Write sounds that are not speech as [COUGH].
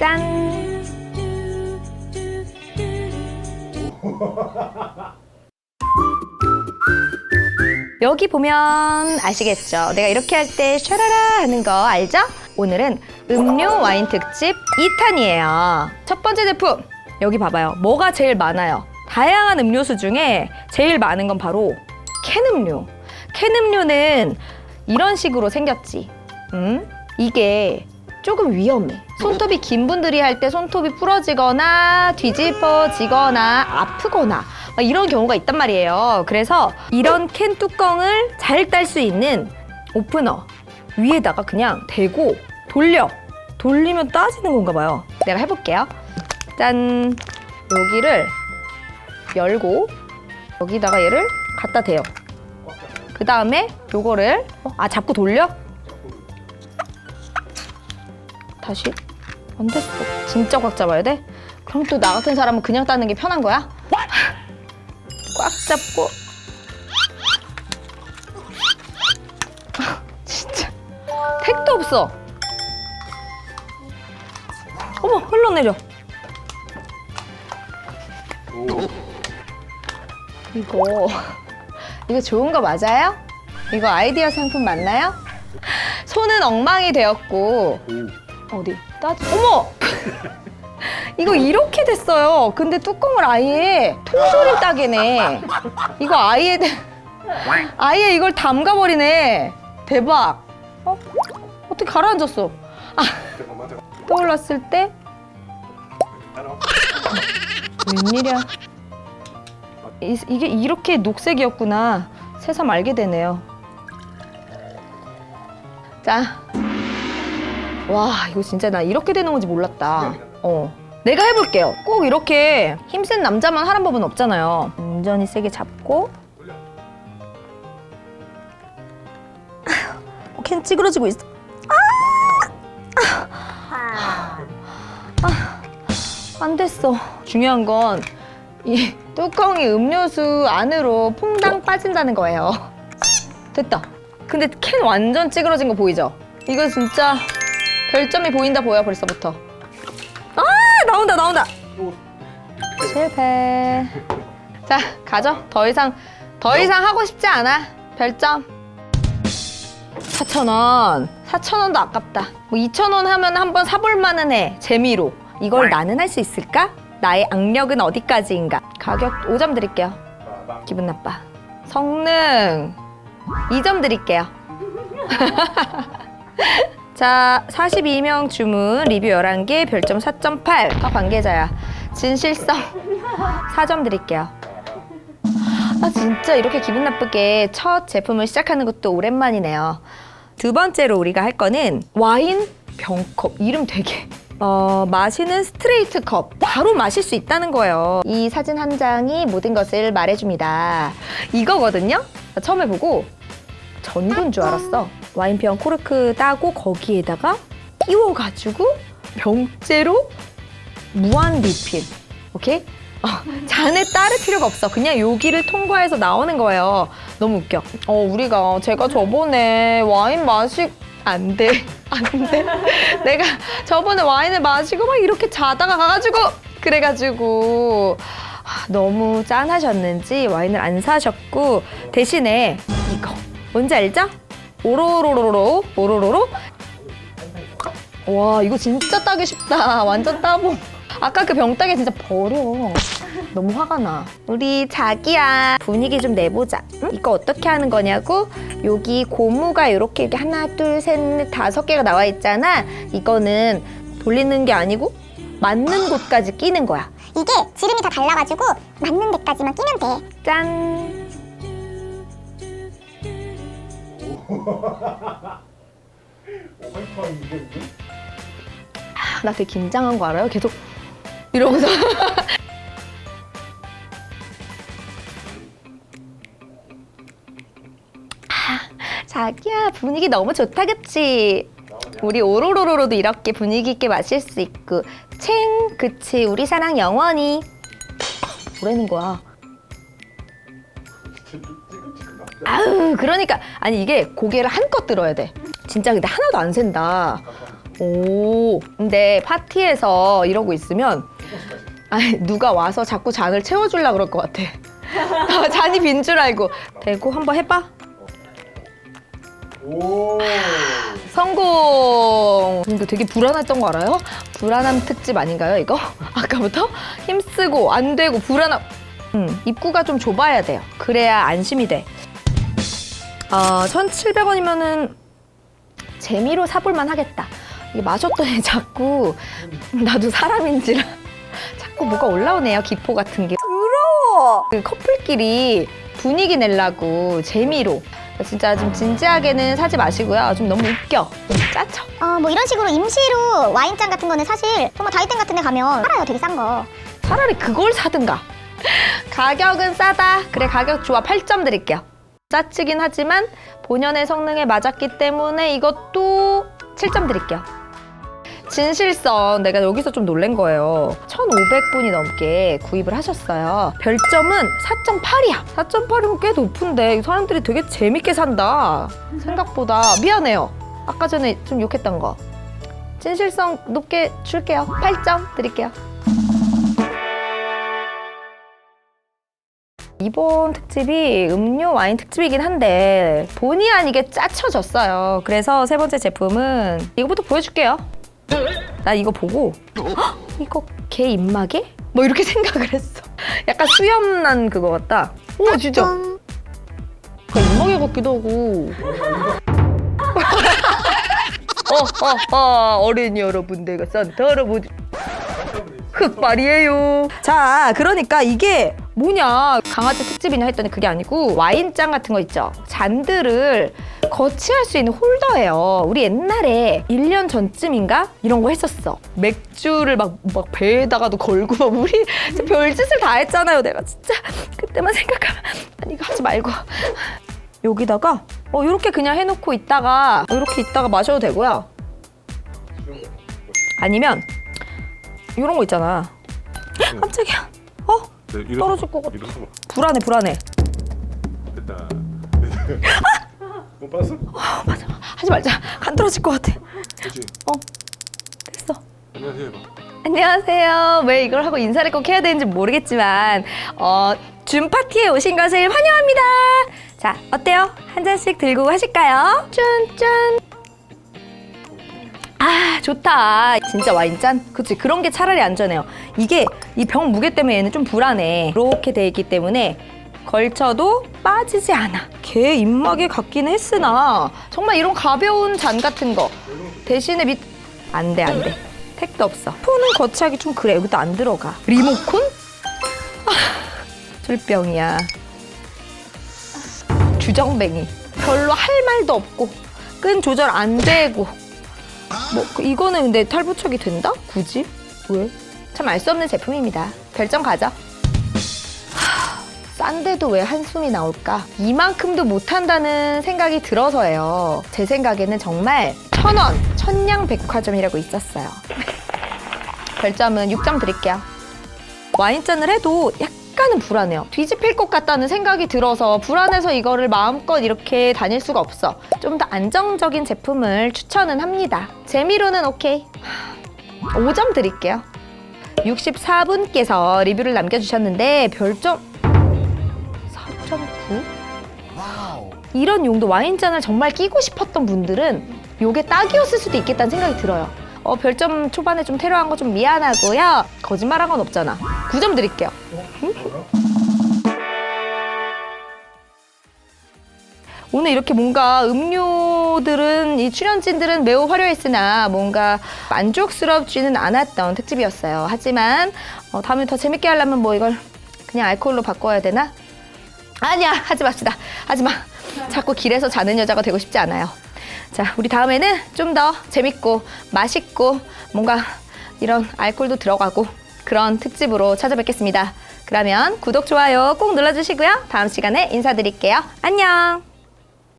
짠. [LAUGHS] 여기 보면 아시겠죠? 내가 이렇게 할 때 샤라라 하는 거 알죠? 오늘은 음료 와인 특집 2탄이에요. 첫 번째 제품 여기 봐봐요. 뭐가 제일 많아요? 다양한 음료수 중에 제일 많은 건 바로 캔 음료. 캔 음료는 이런 식으로 생겼지. 음? 이게 조금 위험해. 손톱이 긴 분들이 할 때 손톱이 부러지거나 뒤집어지거나 아프거나 막 이런 경우가 있단 말이에요. 그래서 이런 캔 뚜껑을 잘 딸 수 있는 오프너 위에다가 그냥 대고 돌려. 돌리면 따지는 건가 봐요. 내가 해볼게요. 짠. 여기를 열고 여기다가 얘를 갖다 대요. 그 다음에 요거를 어, 아 잡고 돌려? 다시 안 됐어. 진짜 꽉 잡아야 돼? 그럼 또 나 같은 사람은 그냥 따는 게 편한 거야? [LAUGHS] 꽉 잡고 [LAUGHS] 진짜 택도 없어. 어머 흘러내려. 이거 이거 좋은 거 맞아요? 이거 아이디어 상품 맞나요? [LAUGHS] 손은 엉망이 되었고 어디? 따지 어머! [LAUGHS] 이거 이렇게 됐어요. 근데 뚜껑을 아예 통조림 따개네. 이거 아예 아예 이걸 담가 버리네. 대박. 어? 어떻게 가라앉았어? 아 떠올랐을 때? 웬일이야? 이, 이게 이렇게 녹색이었구나. 새삼 알게 되네요. 자 와 이거 진짜 나 이렇게 되는 건지 몰랐다. 어. 내가 해볼게요. 꼭 이렇게 힘센 남자만 하는 법은 없잖아요. 완전히 세게 잡고. 어, 캔 찌그러지고 있어. 아! 아! 안 됐어. 중요한 건 이 뚜껑이 음료수 안으로 퐁당 빠진다는 거예요. 됐다. 근데 캔 완전 찌그러진 거 보이죠? 이거 진짜 별점이 보인다 보여 벌써부터. 아 나온다 나온다. 실패. 자 가죠. 더 이상 더 이상 하고 싶지 않아. 별점. 4,000원. 4,000원도 아깝다. 뭐 2,000원 하면 한번 사볼 만은 해. 재미로. 이걸 나는 할 수 있을까? 나의 악력은 어디까지인가? 가격 5점 드릴게요. 기분 나빠. 성능 2점 드릴게요. [LAUGHS] 자, 42명 주문, 리뷰 11개, 별점 4.8. 다 관계자야. 진실성 [LAUGHS] 4점 드릴게요. 아, 진짜 이렇게 기분 나쁘게 첫 제품을 시작하는 것도 오랜만이네요. 두 번째로 우리가 할 거는 와인 병컵. 이름 되게. 어, 마시는 스트레이트 컵. 바로 마실 수 있다는 거예요. 이 사진 한 장이 모든 것을 말해줍니다. 이거거든요? 처음에 보고 전구인 줄 알았어. 와인병 코르크 따고 거기에다가 끼워가지고 병째로 무한 리필. 오케이? 어, 잔에 따를 필요가 없어. 그냥 여기를 통과해서 나오는 거예요. 너무 웃겨. 어, 우리가 제가 저번에 와인 마시 안 돼. [LAUGHS] 안 돼. 내가 저번에 와인을 마시고 막 이렇게 자다가 가가지고 그래가지고 아, 너무 짠하셨는지 와인을 안 사셨고 대신에 이거 뭔지 알죠? 오로로로로 오로로로? 와 이거 진짜 따기 쉽다. [LAUGHS] 완전 따봉. 아까 그 병따개 진짜 버려. 너무 화가 나. 우리 자기야 분위기 좀 내보자. 응? 이거 어떻게 하는 거냐고? 여기 고무가 이렇게 이렇게 하나 둘 셋 넷 다섯 개가 나와 있잖아. 이거는 돌리는 게 아니고 맞는 곳까지 끼는 거야. 이게 지름이 다 달라가지고 맞는 데까지만 끼면 돼. 짠 아, 나 되게 긴장한 거 알아요? 계속 이러면서. [LAUGHS] 아, 자기야 분위기 너무 좋다 그치? 우리 오로로로로도 이렇게 분위기 있게 마실 수 있고. 챙 그치? 우리 사랑 영원히. [LAUGHS] 뭐라는 거야 [LAUGHS] 아우 그러니까 아니 이게 고개를 한껏 들어야 돼 진짜 근데 하나도 안 샌다 오, 근데 파티에서 이러고 있으면 아니, 누가 와서 자꾸 잔을 채워주려 그럴 것 같아. 아, 잔이 빈 줄 알고. 대고 한번 해봐. 오. 성공! 이거 되게 불안했던 거 알아요? 불안함 특집 아닌가요, 이거? [LAUGHS] 아까부터? 힘쓰고, 안 되고, 불안함. 음, 입구가 좀 좁아야 돼요. 그래야 안심이 돼. 어, 1,700원이면은 재미로 사볼만 하겠다. 이게 마셨더니 [LAUGHS] 자꾸 나도 사람인지라 [LAUGHS] 자꾸 뭐가 올라오네요, 기포 같은 게. 부러워! 그 커플끼리 분위기 내려고 재미로. 진짜 좀 진지하게는 사지 마시고요. 좀 너무 웃겨. 좀 짜쳐. 어, 뭐 이런 식으로 임시로 와인잔 같은 거는 사실 정말 다이땡 같은 데 가면 팔아요, 되게 싼 거. 차라리 그걸 사든가. [LAUGHS] 가격은 싸다. 그래, 가격 좋아. 8점 드릴게요. 짜치긴 하지만 본연의 성능에 맞았기 때문에 이것도 7점 드릴게요. 진실성 내가 여기서 좀 놀란 거예요. 1,500분이 넘게 구입을 하셨어요. 별점은 4.8이야. 4.8이면 꽤 높은데 이 사람들이 되게 재밌게 산다. 생각보다 미안해요. 아까 전에 좀 욕했던 거. 진실성 높게 줄게요. 8점 드릴게요. 이번 특집이 음료 와인 특집이긴 한데 본의 아니게 짜쳐졌어요. 그래서 세 번째 제품은 이거부터 보여줄게요. 나 이거 보고 헉, 이거 개 입마개? 뭐 이렇게 [LAUGHS] 생각을 했어. 약간 수염난 그거 같다. 오 진짜. 짠. 그 입마개 같기도 하고. [LAUGHS] 어, 어, 어, 어린이 여러분, 내가 산타 할아버지. 흑발이에요. 자, 그러니까 이게 뭐냐. 강아지 특집이냐 했더니 그게 아니고 와인잔 같은 거 있죠. 잔들을 거치할 수 있는 홀더예요. 우리 옛날에 1년 전쯤인가? 이런 거 했었어. 맥주를 막, 막 배에다가도 걸고 막 우리 [LAUGHS] 별짓을 다 했잖아요. 내가 진짜 그때만 생각하면 아니 이거 하지 말고 여기다가 어 이렇게 그냥 해놓고 있다가 이렇게 있다가 마셔도 되고요. 아니면 이런 거 있잖아. 깜짝이야. 어? 네, 떨어질 봐. 것 같아. 봐. 불안해 불안해. 됐다. 못 봤어? 하지 말자. 간 떨어질 것 같아. 그렇지. 어 됐어. 안녕하세요. 해봐. 안녕하세요. 왜 이걸 하고 인사를 꼭 해야 되는지 모르겠지만 어, 줌 파티에 오신 것을 환영합니다. 자, 어때요? 한 잔씩 들고 하실까요? 짠짠. 아, 좋다. 진짜 와인잔? 그치, 그런 게 차라리 안전해요. 이게 이 병 무게 때문에 얘는 좀 불안해. 이렇게 돼 있기 때문에 걸쳐도 빠지지 않아. 개 입마개 같긴 했으나 정말 이런 가벼운 잔 같은 거 대신에 밑... 안 돼, 안 돼. 택도 없어. 폰은 거치하기 좀 그래. 여기도 안 들어가. 리모콘? 아, 술병이야. 주정뱅이. 별로 할 말도 없고 끈 조절 안 되고 뭐 그- 이거는 근데 탈부착이 된다? 굳이? 왜? 참 알 수 없는 제품입니다. 별점. 하, 싼데도 왜 한숨이 나올까? 이만큼도 못한다는 생각이 들어서예요. 제 생각에는 정말 천원, 천냥백화점이라고 있었어요. [LAUGHS] 별점은 6점 드릴게요. 와인잔을 해도 약간 은 불안해요. 뒤집힐 것 같다는 생각이 들어서 불안해서 이거를 마음껏 이렇게 다닐 수가 없어. 좀 더 안정적인 제품을 추천은 합니다. 재미로는 오케이. 5점 드릴게요. 64분께서 리뷰를 남겨주셨는데 별점 4.9? 이런 용도 와인잔을 정말 끼고 싶었던 분들은 요게 딱이었을 수도 있겠다는 생각이 들어요. 어, 별점 초반에 좀 테러한 거 좀 미안하고요. 거짓말한 건 없잖아. 9점 드릴게요. 응? 오늘 이렇게 뭔가 음료들은 이 출연진들은 매우 화려했으나 뭔가 만족스럽지는 않았던 특집이었어요. 하지만 어, 다음에 더 재밌게 하려면 뭐 이걸 그냥 알코올로 바꿔야 되나? 아니야 하지 맙시다 하지 마 자꾸 길에서 자는 여자가 되고 싶지 않아요 자 우리 다음에는 좀 더 재밌고 맛있고 뭔가 이런 알코올도 들어가고 그런 특집으로 찾아뵙겠습니다 그러면 구독 좋아요 꼭 눌러주시고요. 다음 시간에 인사드릴게요. 안녕